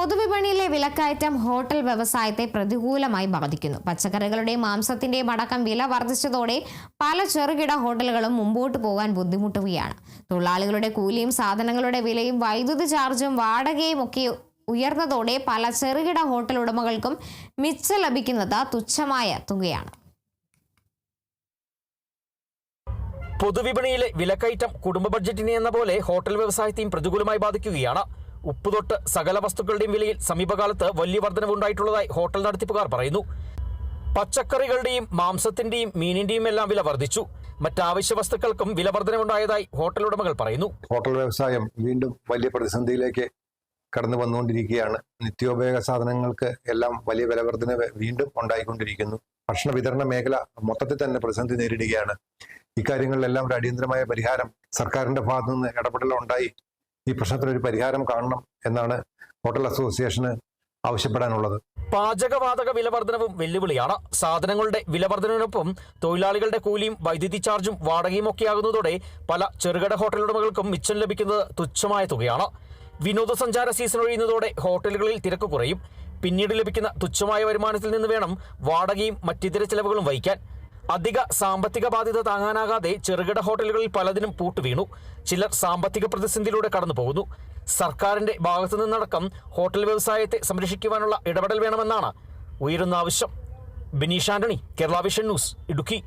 പൊതുവിപണിയിലെ വിലക്കയറ്റം ഹോട്ടൽ വ്യവസായത്തെ പ്രതികൂലമായി ബാധിക്കുന്നു. പച്ചക്കറികളുടെയും മാംസത്തിന്റെയും അടക്കം വില വർദ്ധിച്ചതോടെ പല ചെറുകിട ഹോട്ടലുകളും മുമ്പോട്ട് പോകാൻ ബുദ്ധിമുട്ടുകയാണ്. തൊഴിലാളികളുടെ കൂലിയും സാധനങ്ങളുടെ വിലയും വൈദ്യുതി ചാർജും വാടകയും ഒക്കെ ഉയർന്നതോടെ പല ചെറുകിട ഹോട്ടൽ ഉടമകൾക്കും മിച്ചം ലഭിക്കുന്നത് തുച്ഛമായ തുകയാണ്. പൊതുവിപണിയിലെ വിലക്കയറ്റം കുടുംബ ബഡ്ജറ്റിനെ എന്ന പോലെ ഹോട്ടൽ വ്യവസായത്തെയും പ്രതികൂലമായി ബാധിക്കുകയാണ്. ഉപ്പുതൊട്ട് സകല വസ്തുക്കളുടെയും വിലയിൽ സമീപകാലത്ത് വലിയ വർധനവുണ്ടായിട്ടുള്ളതായി ഹോട്ടൽ നടത്തിപ്പുകാർ പറയുന്നു. പച്ചക്കറികളുടെയും മാംസത്തിന്റെയും മീനിന്റെയും എല്ലാം വില വർദ്ധിച്ചു മറ്റാവശ്യ വസ്തുക്കൾക്കും വില വർധനവുണ്ടായതായി ഹോട്ടൽ ഉടമകൾ പറയുന്നു. ഹോട്ടൽ വ്യവസായം വീണ്ടും വലിയ പ്രതിസന്ധിയിലേക്ക് കടന്നു വന്നുകൊണ്ടിരിക്കുകയാണ്. നിത്യോപയോഗ സാധനങ്ങൾക്ക് എല്ലാം വലിയ വിലവർദ്ധന വീണ്ടും ഉണ്ടായിക്കൊണ്ടിരിക്കുന്നു. ഭക്ഷണ വിതരണ മേഖല മൊത്തത്തിൽ തന്നെ പ്രതിസന്ധി നേരിടുകയാണ്. ഇക്കാര്യങ്ങളിലെല്ലാം ഒരു അടിയന്തരമായ പരിഹാരം സർക്കാരിന്റെ ഭാഗത്തു നിന്ന് ഇടപെടൽ ഉണ്ടായി ഈ പ്രശ്നത്തിനൊരു പരിഹാരം കാണണം എന്നാണ് ഹോട്ടൽ അസോസിയേഷന് ആവശ്യപ്പെടാനുള്ളത്. പാചകവാതക വിലവർദ്ധനവും വെല്ലുവിളിയാണ്. സാധനങ്ങളുടെ വിലവർധനവിനൊപ്പം തൊഴിലാളികളുടെ കൂലിയും വൈദ്യുതി ചാർജും വാടകയും ഒക്കെയാകുന്നതോടെ പല ചെറുകിട ഹോട്ടൽ ഉടമകൾക്കും മിച്ചം ലഭിക്കുന്നത് തുച്ഛമായ തുകയാണ്. വിനോദസഞ്ചാര സീസൺ ഒഴിയുന്നതോടെ ഹോട്ടലുകളിൽ തിരക്ക് കുറയും. പിന്നീട് ലഭിക്കുന്ന തുച്ഛമായ വരുമാനത്തിൽ നിന്ന് വേണം വാടകയും മറ്റിതര ചെലവുകളും വഹിക്കാൻ. അധിക സാമ്പത്തിക ബാധ്യത താങ്ങാനാകാതെ ചെറുകിട ഹോട്ടലുകളിൽ പലതിനും പൂട്ടുവീണു ചിലർ സാമ്പത്തിക പ്രതിസന്ധിയിലൂടെ കടന്നു പോകുന്നു. സർക്കാരിന്റെ ഭാഗത്തു നിന്നടക്കം ഹോട്ടൽ വ്യവസായത്തെ സംരക്ഷിക്കുവാനുള്ള ഇടപെടൽ വേണമെന്നാണ് ഉയരുന്ന ആവശ്യം. Bineesh Antony Kerala vision news Idukki.